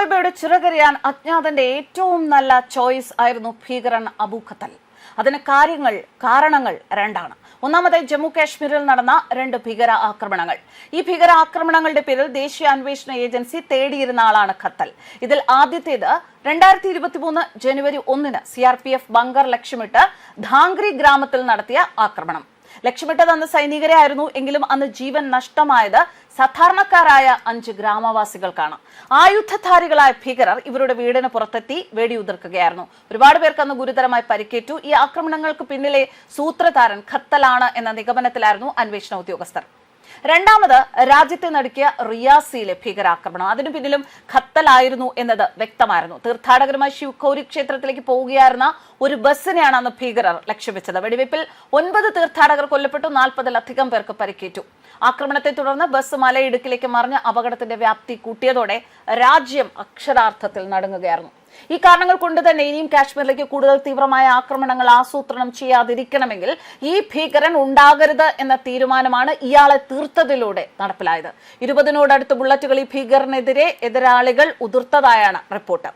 തോയ്ബയുടെ ചിറകറിയാൻ അജ്ഞാതന്റെ ഏറ്റവും നല്ല ചോയ്സ് ആയിരുന്നു ഭീകരൻ അബു ഖത്തൽ. അതിന് കാര്യങ്ങൾ കാരണങ്ങൾ രണ്ടാണ്. ഒന്നാമതായി ജമ്മു കാശ്മീരിൽ നടന്ന രണ്ട് ഭീകര ആക്രമണങ്ങൾ. ഈ ഭീകര ആക്രമണങ്ങളുടെ പേരിൽ ദേശീയ അന്വേഷണ ഏജൻസി തേടിയിരുന്ന ആളാണ് ഖത്തൽ. ഇതിൽ ആദ്യത്തേത് രണ്ടായിരത്തി ഇരുപത്തിമൂന്ന് ജനുവരി ഒന്നിന് C R P F bunker ലക്ഷ്യമിട്ട് ധാംഗ്രി ഗ്രാമത്തിൽ നടത്തിയ ആക്രമണം. ലക്ഷ്യമിട്ടത് അന്ന് സൈനികരെ ആയിരുന്നു എങ്കിലും അന്ന് ജീവൻ നഷ്ടമായത് സാധാരണക്കാരായ അഞ്ച് ഗ്രാമവാസികൾക്കാണ്. ആയുധധാരികളായ ഭീകരർ ഇവരുടെ വീടിന് പുറത്തെത്തി വെടിയുതിർക്കുകയായിരുന്നു. ഒരുപാട് പേർക്ക് അന്ന് ഗുരുതരമായി പരിക്കേറ്റു. ഈ ആക്രമണങ്ങൾക്ക് പിന്നിലെ സൂത്രധാരൻ ഖത്തലാണ് എന്ന നിഗമനത്തിലായിരുന്നു അന്വേഷണ ഉദ്യോഗസ്ഥർ. രണ്ടാമത് രാജ്യത്തെ നടുക്കിയ റിയാസിയിലെ ഭീകരാക്രമണം. അതിനു പിന്നിലും ഖത്തലായിരുന്നു എന്നത് വ്യക്തമായിരുന്നു. തീർത്ഥാടകരുമായി ശിവകോരി ക്ഷേത്രത്തിലേക്ക് പോവുകയായിരുന്ന ഒരു ബസ്സിനെയാണ് അന്ന് ഭീകരർ ലക്ഷ്യം വെച്ചത് വെടിവയ്പിൽ ഒൻപത് തീർത്ഥാടകർ കൊല്ലപ്പെട്ടു നാൽപ്പതിലധികം പേർക്ക് പരിക്കേറ്റു. ആക്രമണത്തെ തുടർന്ന് ബസ് മലയിടുക്കിലേക്ക് മറിഞ്ഞ് അപകടത്തിന്റെ വ്യാപ്തി കൂട്ടിയതോടെ രാജ്യം അക്ഷരാർത്ഥത്തിൽ നടുങ്ങുകയായിരുന്നു. ഈ കാരണങ്ങൾ കൊണ്ട് തന്നെ ഇനിയും കാശ്മീരിലേക്ക് കൂടുതൽ തീവ്രമായ ആക്രമണങ്ങൾ ആസൂത്രണം ചെയ്യാതിരിക്കണമെങ്കിൽ ഈ ഭീകരൻ ഉണ്ടാകരുത് എന്ന തീരുമാനമാണ് ഇയാളെ തീർത്തതിലൂടെ നടപ്പിലായത്. ഇരുപതിനോടടുത്ത് ബുള്ളറ്റുകൾ ഈ ഭീകരനെതിരെ എതിരാളികൾ ഉതിർത്തതായാണ് റിപ്പോർട്ട്.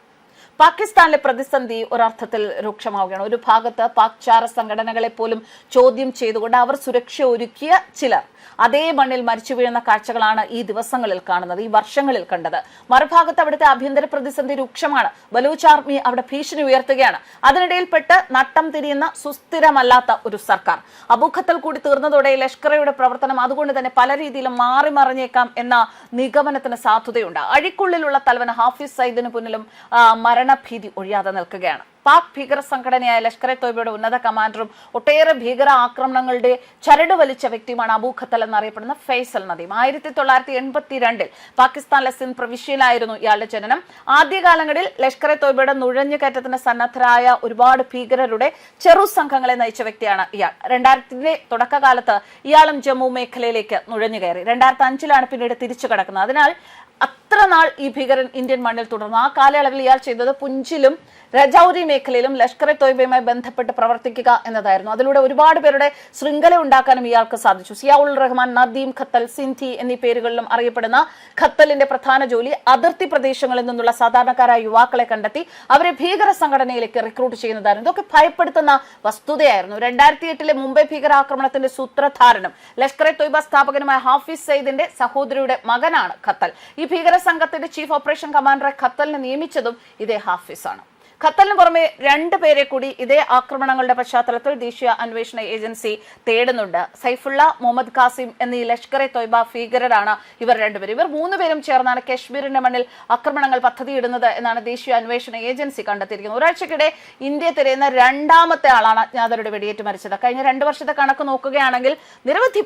പാകിസ്ഥാനിലെ പ്രതിസന്ധി ഒരർത്ഥത്തിൽ രൂക്ഷമാവുകയാണ്. ഒരു ഭാഗത്ത് പാക് ചാര സംഘടനകളെ പോലും ചോദ്യം ചെയ്തുകൊണ്ട് അവർ സുരക്ഷ ഒരുക്കിയ ചിലർ അതേ മണ്ണിൽ മരിച്ചു വീഴുന്ന കാഴ്ചകളാണ് ഈ ദിവസങ്ങളിൽ കാണുന്നത് ഈ വർഷങ്ങളിൽ കണ്ടത്. മറുഭാഗത്ത് അവിടുത്തെ ആഭ്യന്തര പ്രതിസന്ധി രൂക്ഷമാണ്. ബലൂച്ച് ആർമി അവിടെ ഭീഷണി ഉയർത്തുകയാണ്. അതിനിടയിൽപ്പെട്ട് നട്ടം തിരിയുന്ന സുസ്ഥിരമല്ലാത്ത ഒരു സർക്കാർ. അബൂഖത്തൽ കൂടി തീർന്നതോടെ ലഷ്കറയുടെ പ്രവർത്തനം അതുകൊണ്ട് തന്നെ പല രീതിയിലും മാറി മറിഞ്ഞേക്കാം എന്ന നിഗമനത്തിന് സാധ്യതയുണ്ട് അഴിക്കുള്ളിലുള്ള തലവൻ ഹാഫിസ് സയ്യിദിന് പിന്നിലും ആ, മരണഭീതി ഒഴിയാതെ നിൽക്കുകയാണ്. പാക് ഭീകര സംഘടനയായ ലഷ്കർ എ തോയ്ബയുടെ ഉന്നത കമാൻഡറും ഒട്ടേറെ ഭീകര ആക്രമണങ്ങളുടെ ചരട് വലിച്ച വ്യക്തിയുമാണ് അബൂ ഖത്തൽ എന്നറിയപ്പെടുന്ന ഫൈസൽ നദീം. ആയിരത്തി തൊള്ളായിരത്തി എൺപത്തിരണ്ടിൽ പാകിസ്ഥാനിലെ സിന്ധ് പ്രവിശ്യയിലായിരുന്നു ഇയാളുടെ ജനനം. ആദ്യകാലങ്ങളിൽ ലഷ്കർ എ തോയ്ബയുടെ നുഴഞ്ഞുകയറ്റത്തിന് സന്നദ്ധരായ ഒരുപാട് ഭീകരരുടെ ചെറു സംഘങ്ങളെ നയിച്ച വ്യക്തിയാണ് ഇയാൾ. രണ്ടായിരത്തിന്റെ തുടക്കകാലത്ത് ഇയാളും ജമ്മു മേഖലയിലേക്ക് നുഴഞ്ഞു കയറി. രണ്ടായിരത്തി അഞ്ചിലാണ് പിന്നീട് തിരിച്ചു കടക്കുന്നത്. അതിനാൽ അത്ര നാൾ ഈ ഭീകരൻ ഇന്ത്യൻ മണ്ണിൽ തുടർന്നു. ആ കാലയളവിൽ ഇയാൾ ചെയ്തത് പുഞ്ചിലും രജൌരി മേഖലയിലും ലഷ്കർ എ തോയ്ബയുമായി ബന്ധപ്പെട്ട് പ്രവർത്തിക്കുക എന്നതായിരുന്നു. അതിലൂടെ ഒരുപാട് പേരുടെ ശൃംഖല ഉണ്ടാക്കാനും ഇയാൾക്ക് സാധിച്ചു. സിയാവുൾ റഹ്മാൻ നദീം ഖത്തൽ സിന്ധി എന്നീ പേരുകളിലും അറിയപ്പെടുന്ന ഖത്തലിന്റെ പ്രധാന ജോലി അതിർത്തി പ്രദേശങ്ങളിൽ നിന്നുള്ള സാധാരണക്കാരായ യുവാക്കളെ കണ്ടെത്തി അവരെ ഭീകര സംഘടനയിലേക്ക് റിക്രൂട്ട് ചെയ്യുന്നതായിരുന്നു. ഇതൊക്കെ ഭയപ്പെടുത്തുന്ന വസ്തുതയായിരുന്നു. രണ്ടായിരത്തി എട്ടിലെ മുംബൈ ഭീകരാക്രമണത്തിന്റെ സൂത്രധാരനും ലഷ്കർ എ തോയ്ബ സ്ഥാപകനുമായ ഹാഫിസ് സയ്യിദിന്റെ സഹോദരിയുടെ മകനാണ് ഖത്തൽ. ഈ ഭീകര സംഘത്തിന്റെ ചീഫ് ഓപ്പറേഷൻ കമാൻഡറെ ഖത്തലിനെ നിയമിച്ചതും ഇതേ ഹാഫിസ് ആണ് ഖത്തലിന് പുറമെ രണ്ട് പേരെ കൂടി ഇതേ ആക്രമണങ്ങളുടെ പശ്ചാത്തലത്തിൽ ദേശീയ അന്വേഷണ ഏജൻസി തേടുന്നുണ്ട്. സൈഫുള്ള മുഹമ്മദ് ഖാസിം എന്നീ ലഷ്കർ എ തൊയ്ബ ഭീകരരാണ് ഇവർ രണ്ടുപേരും. ഇവർ മൂന്നുപേരും ചേർന്നാണ് കശ്മീരിന്റെ മണ്ണിൽ ആക്രമണങ്ങൾ പദ്ധതിയിടുന്നത് എന്നാണ് ദേശീയ അന്വേഷണ ഏജൻസി കണ്ടെത്തിയിരിക്കുന്നത്. ഒരാഴ്ചക്കിടെ ഇന്ത്യ തിരയുന്ന രണ്ടാമത്തെ ആളാണ് അജ്ഞാതരുടെ വെടിയേറ്റ് മരിച്ചത്. കഴിഞ്ഞ രണ്ട് വർഷത്തെ കണക്ക് നോക്കുകയാണെങ്കിൽ നിരവധി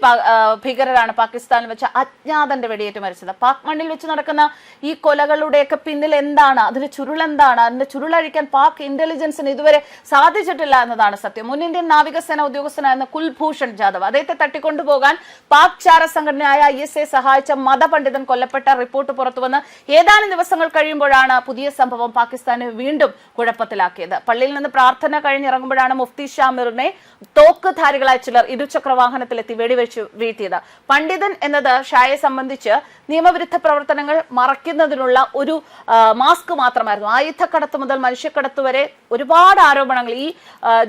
ഭീകരരാണ് പാകിസ്ഥാനിൽ വെച്ച് അജ്ഞാതന്റെ വെടിയേറ്റ് മരിച്ചത്. പാക് മണ്ണിൽ വെച്ച് നടക്കുന്ന ഈ കൊലകളുടെയൊക്കെ പിന്നിൽ എന്താണ്? അതിന്റെ ചുരുളെന്താണ് അതിന്റെ ചുരുളഴിക്കാൻ പാക് ഇന്റലിജൻസിന് ഇതുവരെ സാധിച്ചിട്ടില്ല എന്നതാണ് സത്യം. മുൻ ഇന്ത്യൻ നാവികസേന ഉദ്യോഗസ്ഥനായിരുന്ന കുൽഭൂഷൺ ജാദവ് അദ്ദേഹത്തെ തട്ടിക്കൊണ്ടുപോകാൻ പാക് ചാര സംഘടനയായ ഐ എസ് എ സഹായിച്ച മതപണ്ഡിതൻ കൊല്ലപ്പെട്ട റിപ്പോർട്ട് പുറത്തുവന്ന് ഏതാനും ദിവസങ്ങൾ കഴിയുമ്പോഴാണ് പുതിയ സംഭവം പാകിസ്ഥാനെ വീണ്ടും കുഴപ്പത്തിലാക്കിയത്. പള്ളിയിൽ നിന്ന് പ്രാർത്ഥന കഴിഞ്ഞിറങ്ങുമ്പോഴാണ് മുഫ്തി ഷാമിറിനെ തോക്കുധാരികളായ ചിലർ ഇരുചക്ര വാഹനത്തിലെത്തി വെടിവെച്ച് വീഴ്ത്തിയത്. പണ്ഡിതൻ എന്നത് ഷായെ സംബന്ധിച്ച് നിയമവിരുദ്ധ പ്രവർത്തനങ്ങൾ മറയ്ക്കുന്നതിനുള്ള ഒരു മാസ്ക് മാത്രമായിരുന്നു. ആയുധക്കടത്ത് മുതൽ മനുഷ്യക്കടത്ത് വരെ ഒരുപാട് ആരോപണങ്ങൾ ഈ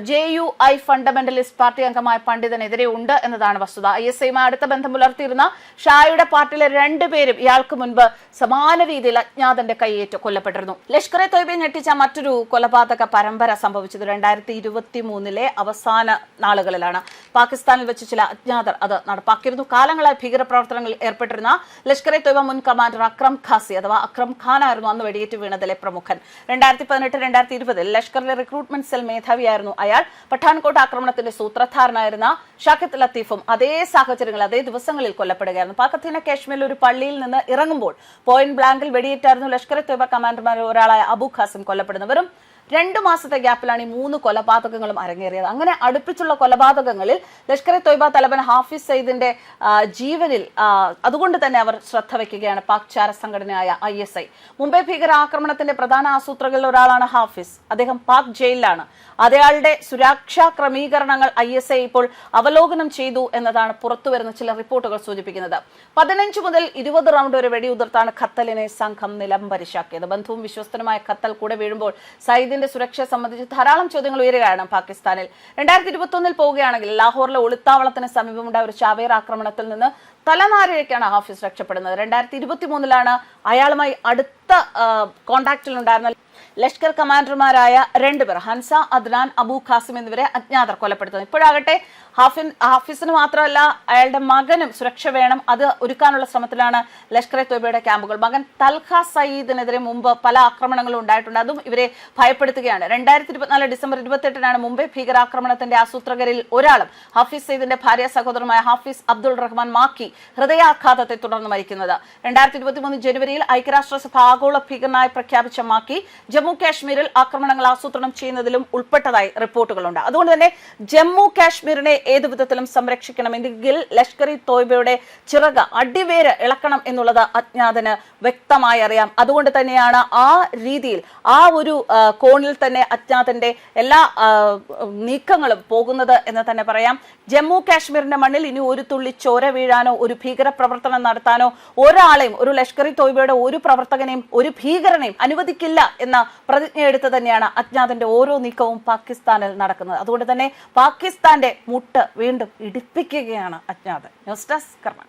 J U I fundamentalist party അംഗമായ പണ്ഡിതനെതിരെ ഉണ്ട് എന്നതാണ് വസ്തുത. ഐ എസ് ഐയുമായി അടുത്ത ബന്ധം പുലർത്തിയിരുന്ന ഷായുടെ പാർട്ടിയിലെ രണ്ടുപേരും ഇയാൾക്ക് മുൻപ് സമാന രീതിയിൽ അജ്ഞാതന്റെ കൈയേറ്റ് കൊല്ലപ്പെട്ടിരുന്നു. ലഷ്കർ എ തൊയ്ബയെ ഞെട്ടിച്ച മറ്റൊരു കൊലപാതക പരമ്പര സംഭവിച്ചത് രണ്ടായിരത്തി ഇരുപത്തി മൂന്നിലെ അവസാന നാളുകളിലാണ്. പാകിസ്ഥാനിൽ വെച്ച് ചില അജ്ഞാതർ അത് നടപ്പാക്കിയിരുന്നു. കാലങ്ങളായി ഭീകരപ്രവർത്തനങ്ങളിൽ ഏർപ്പെട്ടിരുന്ന ലഷ്കർ എ തൊയ്ബ മുൻ കമാൻഡർ അക്രം ഖാസി അഥവാ അക്രം ഖാൻ ആയിരുന്നു അന്ന് വെടിയേറ്റ് വീണതിലെ പ്രമുഖൻ. രണ്ടായിരത്തി പതിനെട്ട് രണ്ടായിരത്തി ഇരുപതിൽ ലഷ്കറിലെ റിക്രൂട്ട്മെന്റ് സെൽ മേധാവിയായിരുന്നു അയാൾ. പഠാൻകോട്ട് ആക്രമണത്തിന്റെ സൂത്രധാരനായിരുന്ന ഷാക്കിത്ത് ലത്തീഫും അതേ സാഹചര്യങ്ങൾ അതേ ദിവസങ്ങളിൽ കൊല്ലപ്പെടുകയായിരുന്നു. പാകത്തീന കാശ്മീരിൽ ഒരു പള്ളിയിൽ നിന്ന് ഇറങ്ങുമ്പോൾ പോയിന്റ് ബ്ലാങ്കിൽ വെടിയേറ്റായിരുന്നു ലഷ്കർ തൊയ്ബ കമാൻഡർമാരിൽ ഒരാളായ അബു ഖാസിം കൊല്ലപ്പെടുന്നവരും രണ്ടു മാസത്തെ ഗ്യാപ്പിലാണ് ഈ മൂന്ന് കൊലപാതകങ്ങളും അരങ്ങേറിയത്. അങ്ങനെ അടുപ്പിച്ചുള്ള കൊലപാതകങ്ങളിൽ ലഷ്കർ എ തൊയ്ബ തലവൻ ഹാഫിസ് സയ്യിദിന്റെ ജീവനിൽ അതുകൊണ്ട് തന്നെ അവർ ശ്രദ്ധ വയ്ക്കുകയാണ് പാക് ചാര സംഘടനയായ ഐ എസ് ഐ. മുംബൈ ഭീകരാക്രമണത്തിന്റെ പ്രധാന ആസൂത്രകളിൽ ഒരാളാണ് ഹാഫിസ്. അദ്ദേഹം പാക് ജയിലിലാണ്. അതയാളുടെ സുരക്ഷാ ക്രമീകരണങ്ങൾ ഐ എസ് ഐ ഇപ്പോൾ അവലോകനം ചെയ്തു എന്നതാണ് പുറത്തുവരുന്ന ചില റിപ്പോർട്ടുകൾ സൂചിപ്പിക്കുന്നത്. പതിനഞ്ച് മുതൽ ഇരുപത് റൗണ്ട് വരെ വെടിയുതിർത്താണ് ഖത്തലിനെ സംഘം നിലംപരിശാക്കിയത്. ബന്ധുവും വിശ്വസ്തനുമായ ഖത്തൽ കൂടെ വീഴുമ്പോൾ സയ്യിദിന്റെ സുരക്ഷയെ സംബന്ധിച്ച് ധാരാളം ചോദ്യങ്ങൾ ഉയരുകയാണ് പാകിസ്ഥാനിൽ. രണ്ടായിരത്തി ഇരുപത്തി ഒന്നിൽ പോവുകയാണെങ്കിൽ ലാഹോറിലെ ഒളിത്താവളത്തിന് സമീപമുണ്ടായ ഒരു ചാവേർ ആക്രമണത്തിൽ നിന്ന് തലനാരിഴയ്ക്കാണ് ഹാഫിസ് രക്ഷപ്പെടുന്നത്. രണ്ടായിരത്തി ഇരുപത്തി മൂന്നിലാണ് അയാളുമായി അടുത്ത കോണ്ടാക്റ്റിലുണ്ടായിരുന്ന ലഷ്കർ കമാൻഡർമാരായ രണ്ടുപേർ ഹൻസ അദ്നാൻ അബു ഖാസിം എന്നിവരെ അജ്ഞാതർ കൊലപ്പെടുത്തുന്നത് ഇപ്പോഴാകട്ടെ ഹാഫിൻ ഹാഫിസിന് മാത്രമല്ല അയാളുടെ മകനും സുരക്ഷ വേണം. അത് ഒരുക്കാനുള്ള ശ്രമത്തിലാണ് ലഷ്കർ എ തൊയ്ബയുടെ ക്യാമ്പുകൾ. മകൻ തൽഖ സയ്യിദിനെതിരെ മുമ്പ് പല ആക്രമണങ്ങളും ഉണ്ടായിട്ടുണ്ട്. അതും ഇവരെ ഭയപ്പെടുത്തുകയാണ്. രണ്ടായിരത്തി ഇരുപത്തിനാല് ഡിസംബർ ഇരുപത്തെട്ടിനാണ് മുംബൈ ഭീകരാക്രമണത്തിന്റെ ആസൂത്രകരിൽ ഒരാളും ഹാഫിസ് സയ്യിദിന്റെ ഭാര്യ സഹോദരമായ ഹാഫിസ് അബ്ദുൾ റഹ്മാൻ മാക്കി ഹൃദയാഘാതത്തെ തുടർന്ന് മരിക്കുന്നത്. രണ്ടായിരത്തി ഇരുപത്തിമൂന്ന് ജനുവരിയിൽ ഐക്യരാഷ്ട്രസഭ ആഗോള ഭീകരനായി പ്രഖ്യാപിച്ച മാക്കി ജമ്മു കാശ്മീരിൽ ആക്രമണങ്ങൾ ആസൂത്രണം ചെയ്യുന്നതിലും ഉൾപ്പെട്ടതായി റിപ്പോർട്ടുകളുണ്ട്. അതുകൊണ്ട് തന്നെ ജമ്മു കാശ്മീരിനെ ഏതു വിധത്തിലും സംരക്ഷിക്കണമെങ്കിൽ ലഷ്കർ ഇ തോയ്ബയുടെ ചിറക് അടിവേര് ഇളക്കണം എന്നുള്ളത് അജ്ഞാതന് വ്യക്തമായി അറിയാം. അതുകൊണ്ട് തന്നെയാണ് ആ രീതിയിൽ ആ ഒരു കോണിൽ തന്നെ അജ്ഞാതന്റെ എല്ലാ നീക്കങ്ങളും പോകുന്നത് എന്ന് തന്നെ പറയാം. ജമ്മു കാശ്മീരിന്റെ മണ്ണിൽ ഇനി ഒരു തുള്ളി ചോര വീഴാനോ ഒരു ഭീകര പ്രവർത്തനം നടത്താനോ ഒരാളെയും ഒരു ലഷ്കർ ഇ തോയ്ബയുടെ ഒരു പ്രവർത്തകനെയും ഒരു ഭീകരനെയും അനുവദിക്കില്ല എന്ന പ്രതിജ്ഞ എടുത്ത് തന്നെയാണ് അജ്ഞാതന്റെ ഓരോ നീക്കവും പാകിസ്ഥാനിൽ നടക്കുന്നത്. അതുകൊണ്ട് തന്നെ പാകിസ്ഥാന്റെ മുട്ട് വീണ്ടും ഇടിപ്പിക്കുകയാണ് അജ്ഞാതൻ. ന്യൂസ് ഡെസ്ക് കർമ്മ